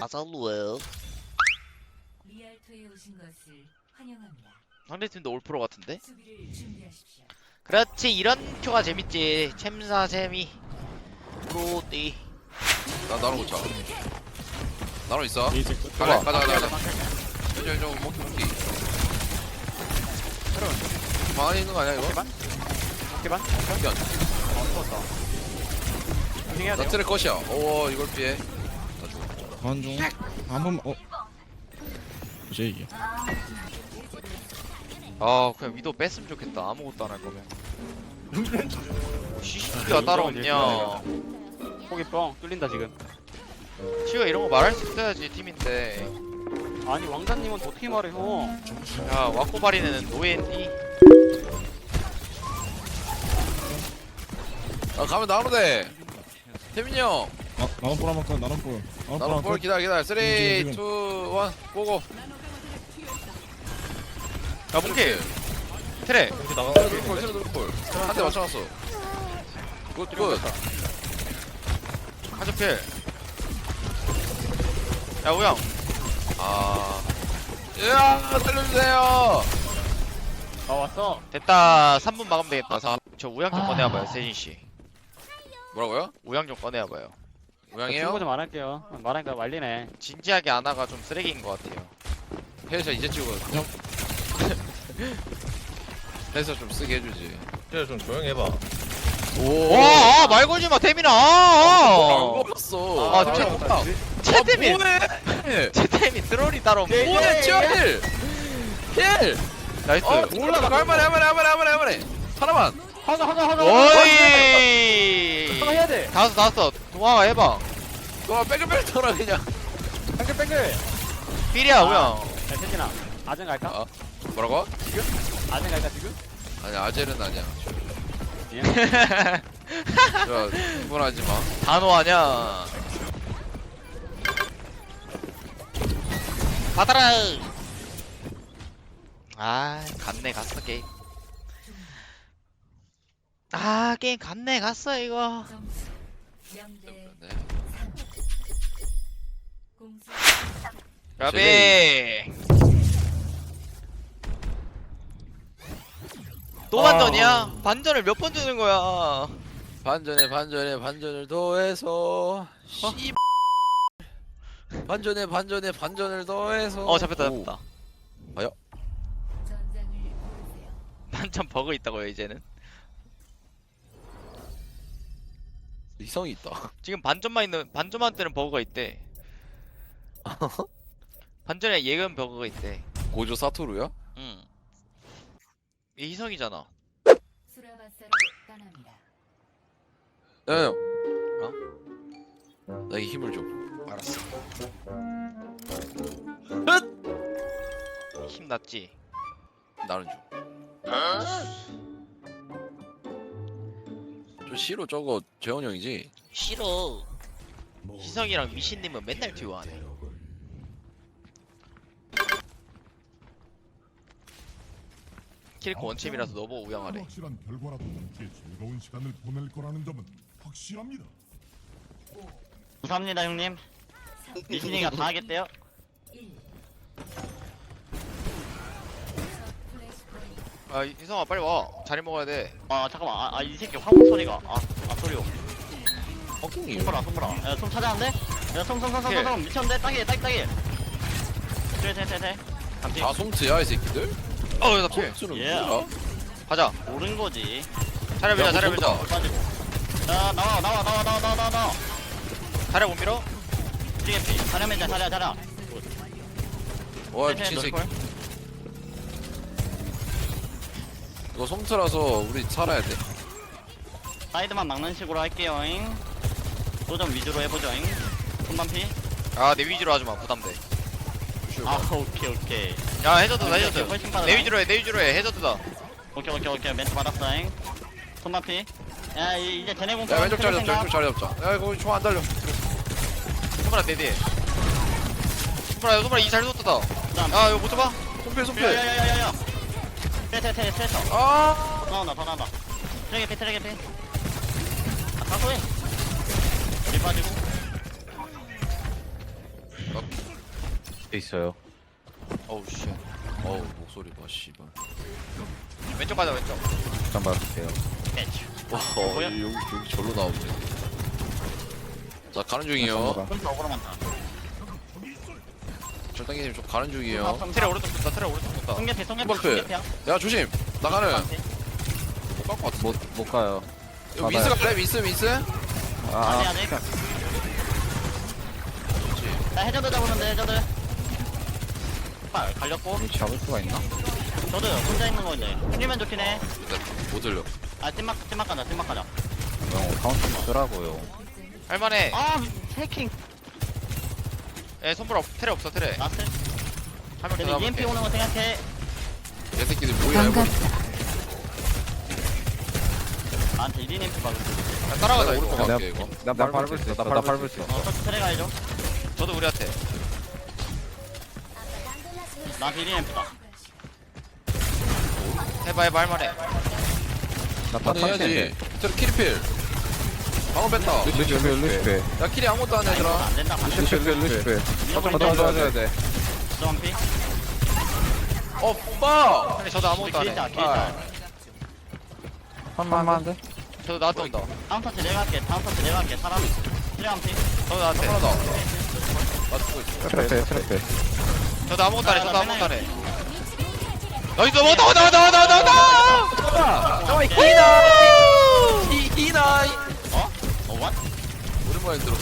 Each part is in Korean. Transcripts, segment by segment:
아살루엘 리알토에 오신 것을 환영합니다. 상대팀도 올프로 같은데? 수비를 준비하십시오. 그렇지 이런 큐가 재밌지 챔사 재미 프로ตี나 나로 고쳐. 나로 있어. 이제 가자 가자 가자 가자. 좀 먹기 먹기. 방 안에 있는 거 아니야 이거? 개반? 미안. 어, 죽었다. 조심해야 나 돼요. 트랙 컷이야. 오 이걸 피해. 나 죽어. 관중. 한 번만, 어. 이제 이게. 아 그냥 위도 뺐으면 좋겠다 아무것도 안 할 거면 시시가 따로 없냐 폭이 뻥 뚫린다 지금. 시가 이런 거 말할 수 있어야지 팀인데 아니 왕자님은 어떻게 말해 형? 야 와코바리는 노예니 아 가면 나로 돼. 태민이 형. 나, 나는 볼 한번 컷, 나는 볼. 나는 볼. 기다려 기다려. 3, 2, 1 지금, 고고. 야 몽키 트레 세로 들볼 세로 들볼. 한대 맞춰놨어. 굿 굿. 카드필 야 우영 아. 야 살려주세요. 아 왔어. 됐다 3분 막으면 되겠다 아, 사- 저 우영 좀 꺼내와봐요 세진씨 뭐라고요? 우영 좀 꺼내와봐요 친구 모양이에요? 좀 말할게요. 말하니까 말리네. 진지하게 안 하가 좀 쓰레기인 것 같아요 헤드샷 이제 찍거든요. 헤드샷 좀 쓰게 해주지. 야, 좀 조용히 해봐. 오. 와, 아, 말 걸지 마, 태민아. 안 아, 걸었어. 아, 진짜 없다. 채태민? 채태민 트롤이 따로 없네. 뭐해? 칠. 힐. 나이스. 어, 몰라. 할만해, 할만해, 할만해, 할만해, 할만해. 하나만. 하자 하자 하자. 오이. 하자 해야 돼. 다섯, 다섯. 동화가 해봐. 너가 뺑글뺑글 돌아 그냥. 뺑글 뺑글. 필이야, 아. 우영. 야 태진아. 아젠 갈까? 아. 뭐라고? 아젠 갈까 지금? 아니 아젤은 아니야. 예. 야, 흥분하지 마. 단호하냐. 받아라. 아, 갔네, 갔어, 게임. 아, 게임 갔네, 갔어, 이거. 점수 0대 네. 3. 공수 가비. 또 반전이야? 반전을 몇 번 주는 거야? 반전에 반전에 반전을 더해서 씨. 반전에 반전에 반전을 더해서. 어 잡혔다 오. 잡혔다 전장을 고르세요. 반전 버그 있다고요 이제는 이성이 있다. 지금 반전만 있는 반전만 뜨는 버그가 있대 반전에 예금 버그가 있대 고조 사토루야? 응 이게 희성이잖아 수라바사로 떠납니다. 야, 형. 어? 나에게 힘을 줘. 알았어 힘 났지? 나는 줘. 저 싫어 저거 재원 형이지? 싫어 희성이랑 미신님은 맨날 듀오하네 킬코 원챔이라서 너보고 우영하래 확실한 결과라도 함께 즐거운 시간을 보낼 거라는 점은 확실합니다. 감사합니다 형님. 미신이가 다 하겠대요 아 희성아 빨리 와. 자리 먹어야 돼. 아 잠깐만. 아이 새끼 화공 소리가. 아 아 소리요. 허킹이 손보라 손보라 찾아왔는데 오케이. 야손손손손손. 미쳤는데? 딱이 딱이 딱이 쎄쎄쎄쎄 감지. 다 송트야 이 새끼들? 어나 필 송트는 예. 뭐야? 가자. 모른 거지. 자리 밀자 야, 자리 무섭다. 밀자 빠지고 야 나와 나와 나와 나와 나와 나와 나와. 자리 못 밀어? DFP 자ля맨자 자랴 자랴 와 쎄쎄, 미친 새끼 이거 송트라서 우리 살아야 돼. 사이드만 막는 식으로 할게요잉. 도전 위주로 해보죠잉. 손반피. 아 내 위주로 하지 마 부담돼. 아 오케이 오케이. 야 해저드다 오케이, 해저드. 훨씬 빠르다. 내 위주로 해 내 위주로 해 해저드다. 오케이 오케이 오케이. 멘트 받았어잉. 손반피. 야 이- 이제 쟤네 공야 왼쪽 자리 잡자. 왼쪽 자리 잡자 야 거기 총안 달려. 소문아 내 뒤에. 소문아 소문아 이잘 쏟았다 그다음. 아 이거 못 잡아? 손필 손필 야야야야야 야 세세세 세서 아더 나온다 더 나온다 트랙에 피 트랙에 피 아, 사소해 우리 빠지고 있어요 어우 씨 어우 목소리 봐 씨발 왼쪽 가자 왼쪽 잠깐 봐줄게요 캐치 와 뭐야? 여기 여기 절로 나오네 자 가는 중이요 좀 어그로 많다 절단기 님 좀 가는 중이에요. 트레 오른쪽 본다 트레 오른쪽 본다. 송개피 송개피 흠박패. 송개피야 야 조심. 나가는. 흠박패. 못갈것 같아 못, 못 가요. 이거 민스 갈래? 민스 민스? 아, 아직 아직 나 해저드 잡으는데 해저드. 빨 갈렸고. 이거 잡을 수가 있나? 저도 혼자 있는 건데 흘리면 좋긴 해아 일단 못 들려. 찐막 찐막 가자 찐막 가자. 형, 카운트 있더라고요. 할만해. 아 해킹 에 손보라 없- 트레 없어 트레. 나스 한명 근데 더 EMP 오는 거 생각해. 개새끼들 뭐야 해버 나한테 1인 MP 받을 수 있어. 야, 따라가자 오를 이거. 것 내가- 이거. 나 밟을 수 있어. 나 밟을 수 있어. 어. 터치 트레 가야죠. 저도 우리한테. 나한테 1인 MP다. 해봐 해봐 할만해. 나 아니 해야지. 탈퇴인데. 트럭 키리필 방어 뺐다. 루시페, 루시페. 야 키리 아무것도 안 해, 얘들아. 안 된다 안 루시페. 무조건 더 인정 도와줘야 돼. 좀 피. 어 빠! 근데 저도 아무것도 길다 안해 길다 한만한데? 저도 나한테 온다. 다음 터치 내가 할게 다음 터치 내가 할게 사람. 트레 한피. 저도 나한테 하나 나 죽고 있어. 트래페, 트래페. 저도 아무것도 안해 저도 나 아무것도 안해. 나이스 먹었다 먹었다 먹었다 먹었다 먹었다 이 오랜만에 들어.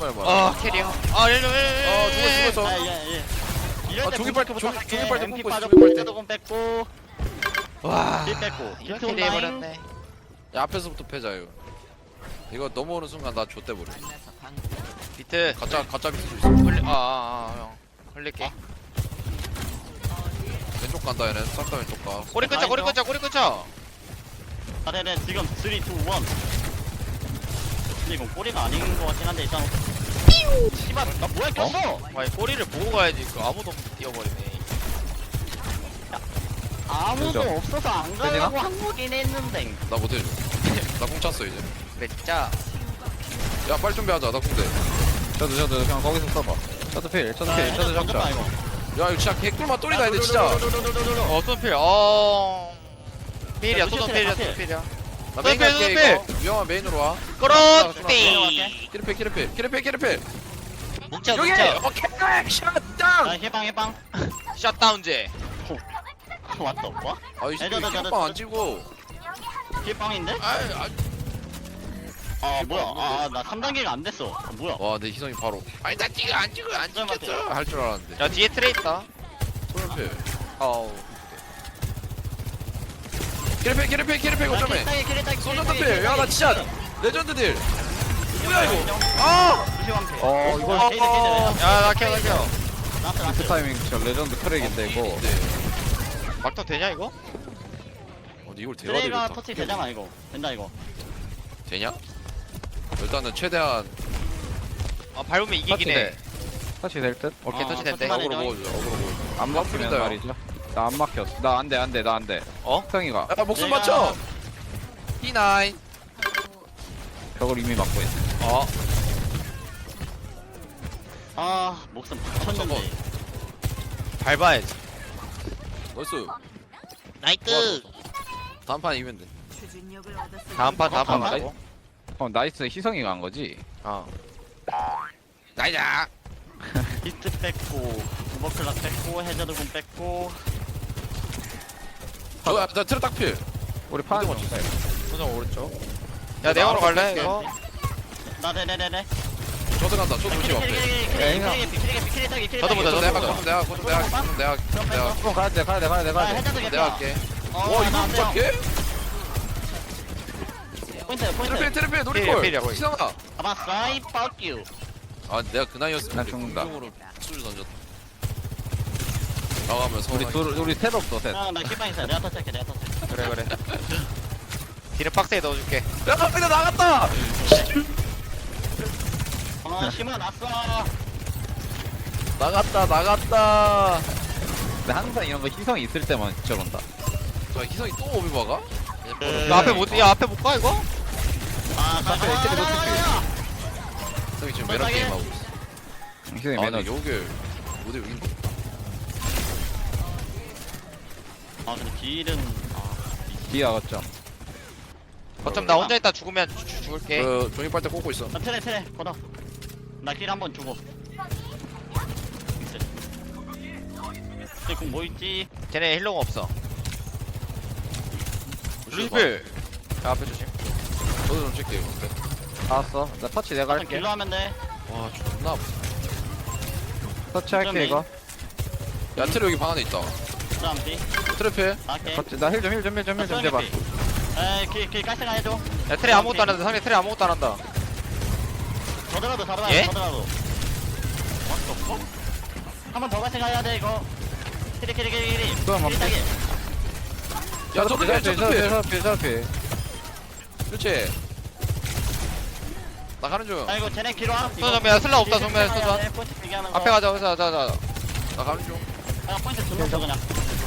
오랜만에 말아 아. 캐리어. 아 일로 어 죽어 죽었어. 아예예 이럴 아, 때 종이 빨대, 종이-. 종이 빨대 뽑고 있어, 종이 빨대. 헤드공 뺐고 와. 딜 뺐고 비트 캐리 온라인 해버렸네. 야 앞에서부터 패자 이거. 이거 넘어오는 순간 나 좆대 버려 비트. 가짜 가짜 비트 있어. 흘리 아아형. 흘릴게. 왼쪽 간다 얘네. 싹다 왼쪽 가. 꼬리 끊자 꼬리 끊자 꼬리 끊자. 아 네네 지금 3, 2, 1 근데 이건 꼬리가 아닌 것 같긴 한데 일단 씨발 나 뭐야 꼈어? 아니 꼬리를 보고 가야지. 그 아무도 없는데 뛰어버리네. 아무도 그죠? 없어서 안 가려고 한 거긴 했는데. 나 못해줘. 나공 찼어 이제. 진짜 야 빨리 준비하자. 나 공대. 저도, 저도 그냥 거기서 써봐. 저도 필, 저도 필, 던졌다 잡자. 이거. 야 이거 진짜 개꿀맛 또리다 근데 진짜. 어 손필? 어. 필이야 야, 소손필이야 루시필, 소손필이야 나 메인 손필, 갈게 이거! 위험한 메인으로 와. 끌었디 키리필 키리필 키리필 키리필. 뭉쳐 여기! 뭉쳐. 오케이 샷당 나 해방 해방. 샷다운제. 왔다 뭐? 아이 새끼 저도, 키로빵 안 저도. 찍고 힐빵인데? 아이 아. 아 뭐야? 아나 3단계가 안 됐어. 아, 뭐야? 와내 희성이 바로. 아니 나 찍어 안 찍어 안 찍겠어. 할 줄 알았는데. 야 뒤에 트레 있다 소연필. 어우 키리필 키리필 키리필 거점에 소전드 필. 야나 진짜 레전드 딜. 뭐야 이거? 아! 어, 이거 어 이거 야나 키워 나 나스 그 타이밍 진짜 레전드 크랙인데, 이거. 네. 막터 되냐 이거? 어, 근데 이걸 대가 트레이가 되겠다 터치 되잖아 이거. 된다 이거. 되냐? 일단은 최대한 아 밟으면 이기긴 해. 터치 될 듯? 오케이 어, 터치 됐대. 터치만 어그로 해줘. 먹어주자 어그로 먹어주자 안 막히면 풀린다, 말이죠. 나 안 막혔어. 나 안 돼, 안 돼, 나 안 돼. 어? 형이가. 야 목숨 내가- 맞춰 P9 벽을 이미 막고 있어. 어? 아 목숨 붙였는데. 밟아야지. 나이스. 나이트 다음 판 이기면 돼. 다음 판 다음 판 다음 말고 어, 나이스. 희성이가 한 거지? 어. 나이자 비트 뺐고 오버클락 뺐고 해저드공 뺐고 저나 트랙 딱필. 우리 파는 거 소정 오른쪽. 야 내가로 갈래 이거? 나 네네네네. 저도 간다. 저도 조심 앞에 저도 보자, 저도 저도 내가 보자. 그럼 내가 그럼 내가 그럼 내가 그럼 내가 어, 가야 돼, 가야 돼, 가야 돼, 가야 돼. 내가 할게. 어, 와 이거 나못 잡게? 포인트 포인트. 트래필 필이야, 노리콜. 거의. fuck you. 아 내가 그 나이였으면 나 이제 죽는다. 공중으로 수를 던졌다 나가면서 우리 둘, 우리 셋 없어, 셋. 아나 킬빵 있어 내가 터치할게 내가 터치 그래 그래 뒤를 박스에 넣어줄게 야 근데 나갔다 어 심어 났어 나갔다 나갔다 근데 항상 이런 거 희성이 있을 때만 저런다. 저 희성이 또 오비 박아? 그- 야 앞에 못 야 앞에 못 가 이거? 아 가, 가, 가. 저기 지금 매너 게임 하고 있어. 아 매너 근데 여기 어디 여기 아 근데 딜은 아 뒤에 아갔죠 어쩜 나 혼자 있다 죽으면 죽- 죽- 죽을게 그 종이 빨대 꽂고 있어. 나 트레 트레 걷어 나딜 한번 주고 궁뭐 있지? 쟤네 힐러가 없어. 루시필 자 앞에 조심 저도 좀 찍게 이거. 근데. 알았어 나 터치 내가 가서 할게 길로 하면 돼 와 존나. 아프다. 터치 할게 그러면 이거 야 트레 여기 방 안에 있다. 다음 피 트래필. 오케이 나 힐 좀 힐 좀 힐 좀 힐좀 제발 에이 길길 깔생아 해줘 야 트레 아무것도 안 한다 상대 트레 아무것도 안 한다 더더라도 잡아라 예? 더더라도 왔어 없어? 한번 더 깔생아 해야 돼 이거 키리 키리 키리 키리 그럼 키리 따기 야 저도 필. 저도 저도 그렇지. 나 가는 중. 아 이거 쟤네 와소 정면 슬라 없다 정면 소전 앞에 가자 가자 가자 가자 나 가는 중. 그냥 포인트 돼 그냥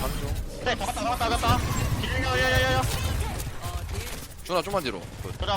가는 중. 그래 잡았다 잡았다 잡았다. 길려려려려 준아 좀만 뒤로.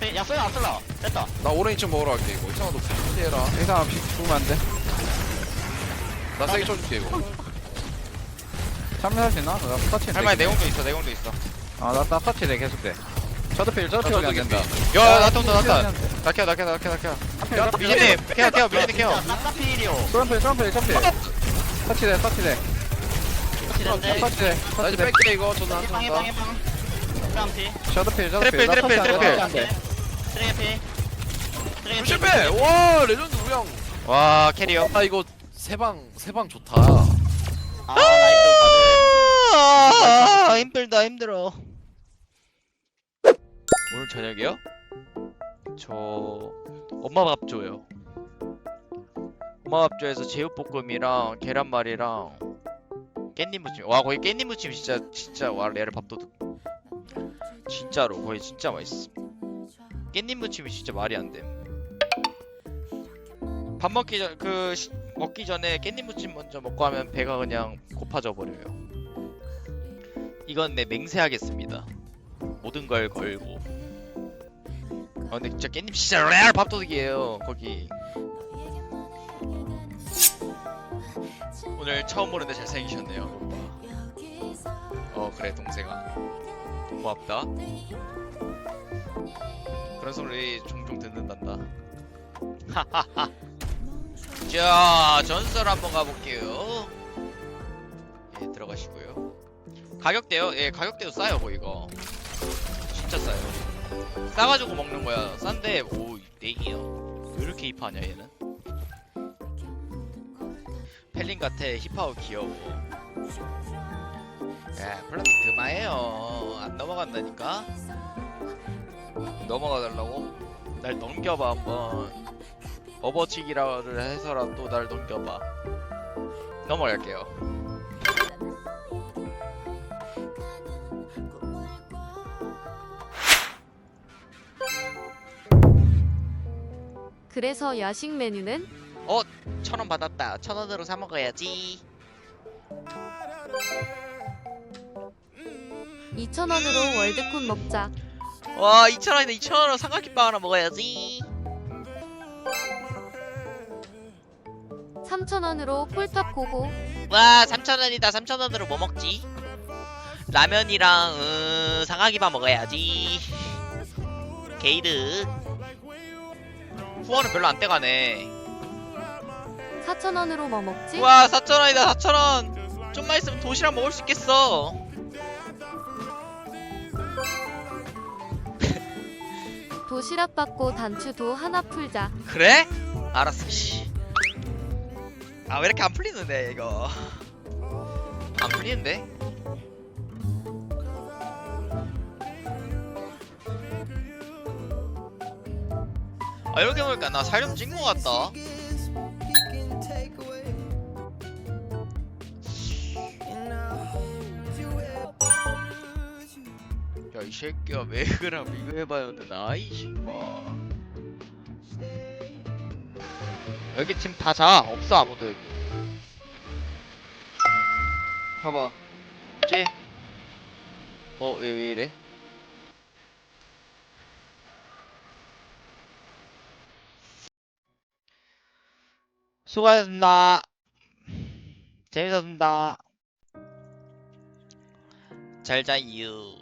피야 쏘야 안 쏠라. 됐다. 나 오렌지 먹으러 갈게 이거. 이상한 너 피해라. 이상 없이 죽으면 안 돼. 나 세게 쳐줄게 이거. 참여할 수 있나? 나 터치 할머니 내공도 있어 내공도 있어. 아 나 나 터치 돼 계속 돼. 저도 필 저도 필 저도 안 된다. 야야 나타 온다. 나타 낙혀 낙혀 낙혀 낙혀 야 미진님 케어 케어 미진님 케어. 싹다필이요. 트럼필 트럼필 트럼필. 터치 돼 터치 돼 확실한데 터치 돼나 터치 이제 돼 뺄게 이거. 저도 안 해방. 해방 해방 그다음 피 저도 필 저도 트래필, 나 트래필, 터치 안 돼, 트래필. 터치 안 돼. 트레이 피 트레이 실패. 와 레전드 우영. 와 캐리어 아 이거 세방 세 방 좋다. 아 나이스 아 힘들다 힘들어 오늘 저녁이요? 저 엄마 밥 줘요 엄마 밥 줘에서 제육볶음이랑 계란말이랑 깻잎 무침 와 거기 깻잎 무침 진짜 진짜 와 레알 밥도둑 진짜로 거의 진짜 맛있어 깻잎 무침이 진짜 말이 안돼밥 먹기 전 그 먹기 전에 깻잎 무침 먼저 먹고 하면 배가 그냥 고파져 버려요 이건 내 맹세하겠습니다. 모든 걸 걸고. 아 근데 진짜 깻잎 진짜 레알 밥도둑이에요. 거기. 오늘 처음 보는데 잘생기셨네요. 어 그래 동생아. 고맙다. 그런 소리 종종 듣는단다. 하하하. 자 전설 한번 가볼게요. 예 들어가시고요. 가격대요? 예, 가격대도 싸요, 뭐 이거. 진짜 싸요. 싸가지고 먹는 거야. 싼데, 오, 땡이요. 왜 이렇게 힙하냐, 얘는? 펠린 같아, 힙하고 귀여워. 야, 플라틱 그만해요. 안 넘어간다니까? 넘어가 달라고? 날 넘겨봐, 한번. 업어치기를 해서라도 날 넘겨봐. 넘어갈게요. 그래서 야식 메뉴는 천 원 받았다. 천 원으로 사 먹어야지. 2,000원으로 월드콘 먹자. 와, 2천 원인데 2천 원으로 삼각김밥 하나 먹어야지. 3,000원으로 폴탑 고고. 와, 3천 원이다. 3천 원으로 뭐 먹지? 라면이랑 음, 삼각김밥 먹어야지. 게이드. 후원은 별로 안 떼가네. 4,000원으로 뭐 먹지? 와, 4천 원이다. 4천 원. 좀만 있으면 도시락 먹을 수 있겠어. 도시락 받고 단추도 하나 풀자. 그래? 알았어. 씨. 아, 왜 이렇게 안 풀리는데 이거? 안 풀리는데? 아 이렇게 보니까 나살좀찐것 같다. 새끼야 맥이랑 비교해봤는데 나이 씨발. 여기 팀 다자. 없어 아무도 여기. 봐봐. 쟤? 어? 왜, 왜 이래? 수고하셨습니다. 재밌었습니다. 잘자유